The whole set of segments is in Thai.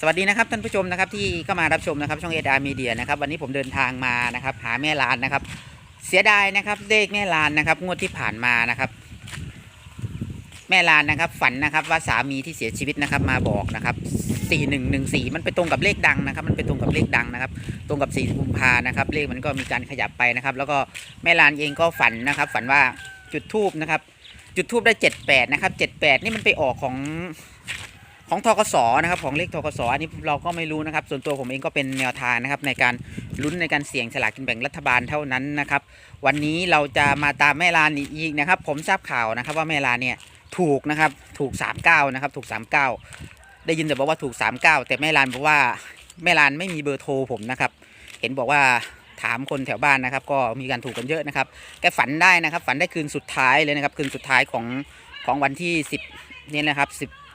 สวัสดีนะครับท่านผู้ชมนะครับที่เข้ามารับชมนะครับช่องเอดามีเดียนะครับวันนี้ผมเดินทางมานะครับ หาแม่ลานนะครับ เสียดายนะครับเลขแม่ลานนะครับ งวดที่ผ่านมานะครับ แม่ลานนะครับ ฝันนะครับว่าสามีที่เสียชีวิตนะครับ มาบอกนะครับ4114มันไปตรงกับเลขดังนะครับ มันไปตรงกับเลขดังนะครับ ตรงกับ4กุมภานะครับ เลขมันก็มีการขยับไปนะครับ แล้วก็แม่ลานเองก็ฝันนะครับ ฝันว่าจุดทูบนะครับ จุดทูบได้78นะครับ78นี่มันไปออกของ ของทกสนะครับของเลขทกสอันนี้เราก็ไม่รู้นะครับ ส่วนตัวผมเองก็เป็นแนวทางนะครับในการลุ้นในการเสี่ยงฉลากกินแบ่งรัฐบาลเท่านั้นนะครับ วันนี้เราจะมาตามแม่ลานอีกนะครับ ผมทราบข่าวนะครับว่าแม่ลานเนี่ยถูกนะครับถูก 39นะครับถูก 39 ได้ยินแต่บอกว่าถูก 39 แต่แม่ลานบอกว่าแม่ลานไม่มีเบอร์โทรผมนะครับ เห็นบอกว่าถามคนแถวบ้านนะครับ ก็มีการถูกกันเยอะนะครับแกฝันได้นะครับ ฝันได้คืนสุดท้ายเลยนะครับ คืนสุดท้ายของของวันที่ 10นี่นะครับ10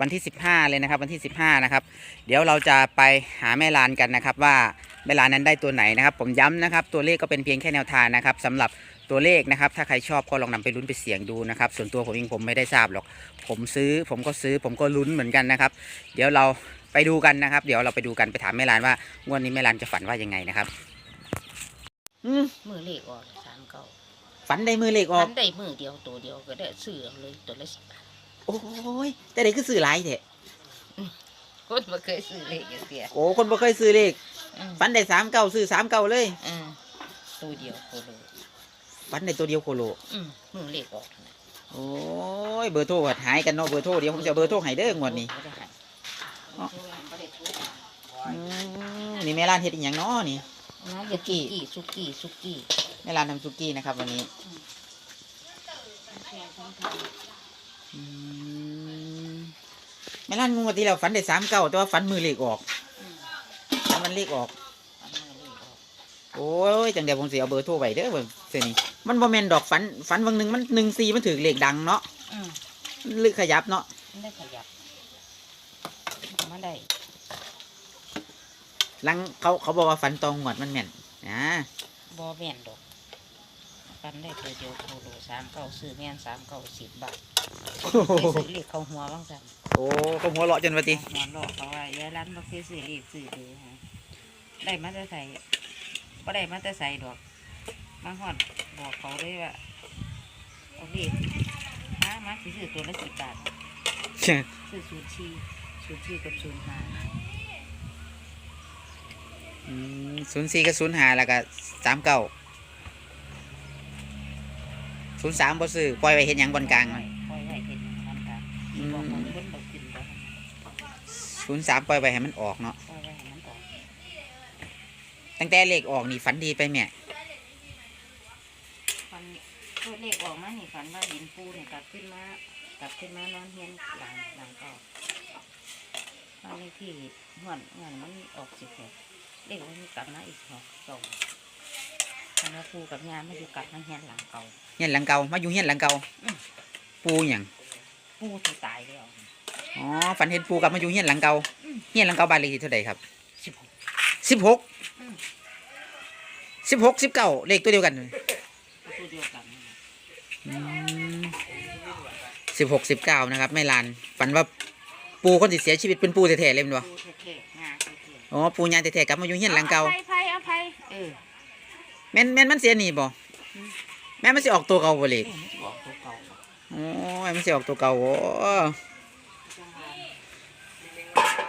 วันที่ 15 เลยนะครับ วันที่ 15 นะครับ เดี๋ยวเราจะไปหาแม่ลานกันนะครับ ว่าแม่ลานนั้นได้ตัวไหนนะครับ ผมย้ำนะครับ ตัวเลขก็เป็นเพียงแค่แนวทางนะครับสำหรับตัวเลขนะครับ ถ้าใครชอบก็ลองนำไปลุ้นไปเสี่ยงดูนะครับ ส่วนตัวผมเองผมไม่ได้ทราบหรอก ผมซื้อผมก็ซื้อผมก็ลุ้นเหมือนกันนะครับ เดี๋ยวเราไปดูกันนะครับ เดี๋ยวเราไปดูกันไปถามแม่ลานว่างวดนี้แม่ลานจะฝันว่ายังไงนะครับอืมมือเลขออกสามเก้าฝันได้มือเลขออกมันได้มือเดียวตัวเดียวก็ได้ซื้อเอาเลยตัวละสิบบาท โอ้ย แต่เด็กคือซื้อหลายเถอะคนมาเคยซื้อเลขอย่างเดียวโอ้คนบ่เคยซื้อเลขอืมฝันได้สามเก้าซื้อสามเก้าเลยอืมตัวเดียวโคโลฝันได้ตัวเดียวโคโล อืมมือเลขออกเท่านั้นโอ้ย เบอร์โทรก็หายกันเนาะเบอร์โทรเดี๋ยวผมจะเอาเบอร์โทรให้เด้องวดนี้บ่ได้ให้อ๋อบ่ได้โทรอืมนี่แม่ร้านเฮ็ดอีหยังเนาะนี่นะอย่ากี้สุกี้สุกี้แม่ร้านทำซุกี้นะครับวันนี้อืม แม่ร้านงวดที่แล้วฝันได้สามเก้าแต่ว่าฝันมือเลขออกอืมฝันมันเลขออกอันนั้นเลขออก โอ้ยจังเดี๋ยวผมสิเอาเบอร์โทรไว้เด้อเบิ่งเสียนี่มันบ่แม่นดอกฝันฝันวันหนึ่งมันหนึ่งสี่มันถือเลขดังเนาะอืมลึกขยับเนาะมันได้ขยับมันได้หลังเขาเขาบอกว่าฝันตองงวดมันแม่นนะบ่แม่นดอกกันได้ตัวเดียวโคโลสามเก้าซื้อแม่นสามเก้าสิบบาทโอ้โหไปซื้อเลขเข้าหัวบ้างสันโอ้ ก็หัวเราะจนว่าตินอนรอเขาว่าอย่าร้านบ่เคยซื้อเลขซื้อเลยฮะได้มาแต่ใส่บ่ได้มาแต่ใส่ดอกมาฮอดบอกเขาเลยว่าเอาเลขมามาสิซื้อตัวละสิบบาทซื้อศูนย์ชีศูนย์ชีกับศูนย์ห้าศูนย์สี่กับศูนย์ห้าแล้วก็สามเก้าศูนย์สามบ่ซื้อปล่อยไว้เห็นหยังบนกลางปล่อยปล่อยไว้เห็นมันกันอืบอกมมันเพิ่นบอกกินบ่ ศูนย์สามปล่อยไว้ให้มันออกเนาะปล่อยไว้ให้มันออกตั้งแต่เลขออกนี่ฝันดีไปแม่ฟันตัวเลขออกมานี่ฝันว่าหินปูนี่กลับขึ้นมากลับขึ้นมานอนเฮียนหลังหลังเก่าบ้านเลขที่หวนงานมันออกสิบหกเลขมันกลับมาอีกหกสองคันว่าปูกับยาไม่อยู่กลับมาเฮียนหลังเก่าเฮียนหลังเก่ามาอยู่เฮียนหลังเก่าอืมปูหยังปูที่ตายแล้ว อ๋อฝันเห็นปูกลับมาอยู่เฮียนหลังเก่าอืมเฮียนหลังเก่าบ้านเลขที่เท่าไหร่ครับสิบหกสิบหกอืมสิบหกสิบเก้าเลขตัวเดียวกันตัวเดียวกันนี่นะสิบหกสิบเก้านะครับแม่ลานฝันว่าปูคนที่เสียชีวิตเป็นปูแท้ๆเลยแมั้ยวะปูเท่ๆงาเท่อ๋อปูยาแท้ๆกลับมาอยู่ๆเฮียนหลังเก่าอภัยอภัยอภัยเออแม่นแม่นมันเสียหนี่บ่อืมแม่นมันสิออกตัวเก่าบ่เลเอ้ขยมันจะบอกตัวเก่าบ่โอ้ยมันสิออกตัวเก่าโอ้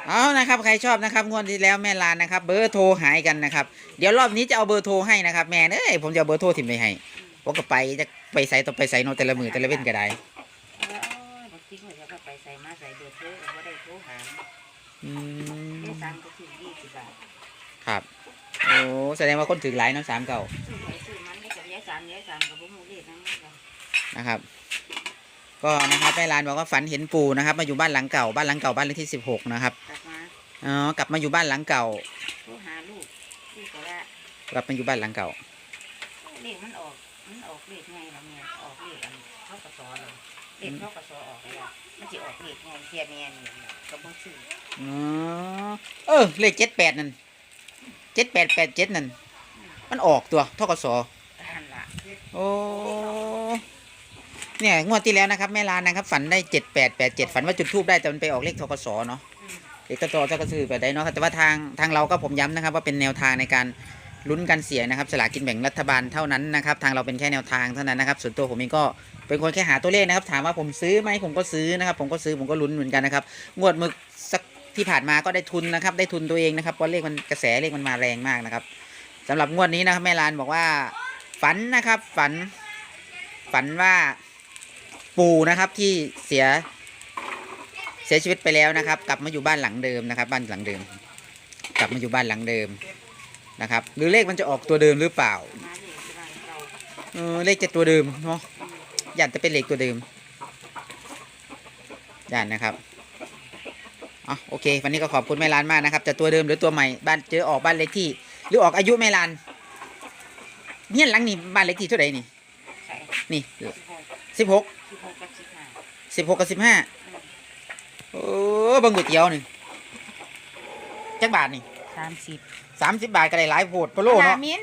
เอานะครับ ใครชอบนะครับงวดที่แล้วแม่ลานนะครับ เบอร์โทรหายกันนะครับ เดี๋ยวรอบนี้จะเอาเบอร์โทรให้นะครับ แม่เอ้ยผมจะเอาเบอร์โทรถิ่มไปให้ผมก็ไปจะไปใส่ต้องไปใส่โนแต่ละมือแต่ละเว้นก็ได้เออบางทีเขาจะไปใส่มาใส่เบอร์โทรก็บ่ได้โทรหาอืมได้สามก็ถึงยี่สิบบาทครับโอ้แสดงว่าคนถือหลายเนาะสามเก่าซื้อไปซื้อมันได้กับยายสามยายสามกับพวกมูเรียกนั่นกันนะครับ ก็นะครับแม่ลานบอกว่าฝันเห็นปู่นะครับ มาอยู่บ้านหลังเก่าบ้านหลังเก่าบ้านเลขที่สิบหกนะครับกลับมาอ๋อกลับมาอยู่บ้านหลังเก่าโทรหาลูกลูกก็ว่ากลับมาอยู่บ้านหลังเก่าเลขมันออกมันออกเลขไงล่ะแม่ออกเลขอันเข้ากระสอเลยเลขเข้ากระสอออกเลยมันจะออกเลขไงเทียแม่นี่ก็บ่ซื้ออ๋อเออเลขเจ็ดแปดนั่นเจ็ดแปดแปดเจ็ดนั่นมันออกตัวทกศหันละโอ้ เนี่ยงวดที่แล้วนะครับแม่ลานนะครับฝันได้เจ็ดแปดแปดเจ็ดฝันว่าจุดทูบได้แต่มันไปออกเลขทกศเนาะอืมเลเลขตัวโตเจ้าก็ซื้อไปได้เนาะครับแต่ว่าทางทางเราก็ผมย้ำนะครับว่าเป็นแนวทางในการลุ้นกันเสียงนะครับสลากกินแบ่งรัฐบาลเท่านั้นนะครับทางเราเป็นแค่แนวทางเท่านั้นนะครับส่วนตัวผมเองก็เป็นคนแค่หาตัวเลขนะครับถามว่าผมซื้อไหมผมก็ซื้อนะครับผมก็ซื้อผมก็ลุ้นเหมือนกันนะครับงวดมึกสักที่ผ่านมาก็ได้ทุนนะครับได้ทุนตัวเองนะครับเพราะเลขมันกระแสเลขมันมาแรงมากนะครับสำหรับงวดนี้นะครับแม่ลานบอกว่าฝันนะครับฝันฝันว่า ปู่นะครับที่เสียเสียชีวิตไปแล้วนะครับ กลับมาอยู่บ้านหลังเดิมนะครับ บ้านหลังเดิม กลับมาอยู่บ้านหลังเดิมนะครับ หรือเลขมันจะออกตัวเดิมหรือเปล่าเก่าเออเลขจะตัวเดิมเนาะย่านจะเป็นเลขตัวเดิมย่านนะครับอ๋อโอเค วันนี้ก็ขอบคุณแม่ลานมากนะครับจะตัวเดิมหรือตัวใหม่บ้านเจอออกบ้านเลขที่ หรือออกอายุแม่ลานเนี่ยหลังนี่บ้านเลขที่เท่าไหร่นี่ นี่สิบหกสิบหกสิบหกกับสิบห้าสิบหกกับสิบห้าโอ้เบังก๋วยเตี๋ยวหนึ่งจักบาทนี่สามสิบสามสิบบาทก็ได้หลายโพดพะโล่เนาะมิน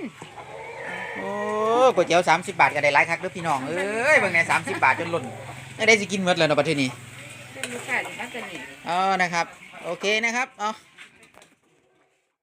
โอ้ก๋วยเตี๋ยวสามสิบบาทก็ได้หลายคักเด้อพี่น้องเอ้ยเบางในสามสิบบาทจนหล่นไม่ได้สิกินหมดเลยเนาะประเทศนี้เป็นลูกค้าอยู่นักกันนี่อ๋อนะครับ โอเคนะครับอ๋อ